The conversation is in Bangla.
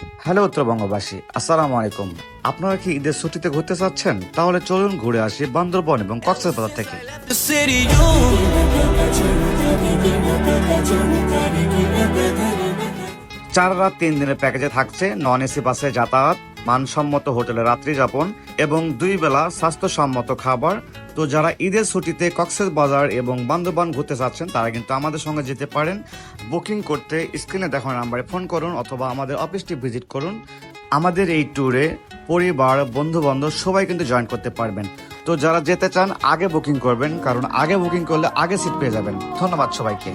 হ্যালো উত্তরবঙ্গবাসী, আসসালামু আলাইকুম। আপনারা কি ঈদের ছুটিতে ঘুরতে চাচ্ছেন? তাহলে চলুন ঘুরে আসি বান্দরবন এবং কক্সবাজার থেকে। চার রাত তিন দিনের প্যাকেজে থাকছে নন এসি বাসে যাতায়াত মানসম্মত হোটেলে রাত্রি যাপন এবং দুই বেলা স্বাস্থ্যসম্মত খাবার। তো যারা ঈদের ছুটিতে কক্সেস বাজার এবং বান্দরবান ঘুরতে চাচ্ছেন তারা কিন্তু আমাদের সঙ্গে যেতে পারেন। বুকিং করতে স্ক্রিনে দেখানো নাম্বারে ফোন করুন অথবা আমাদের অফিসটি ভিজিট করুন। আমাদের এই ট্যুরে পরিবার বন্ধু বান্ধব সবাই কিন্তু জয়েন করতে পারবেন। তো যারা যেতে চান, আগে বুকিং করবেন, কারণ আগে বুকিং করলে আগে সিট পেয়ে যাবেন। ধন্যবাদ সবাইকে।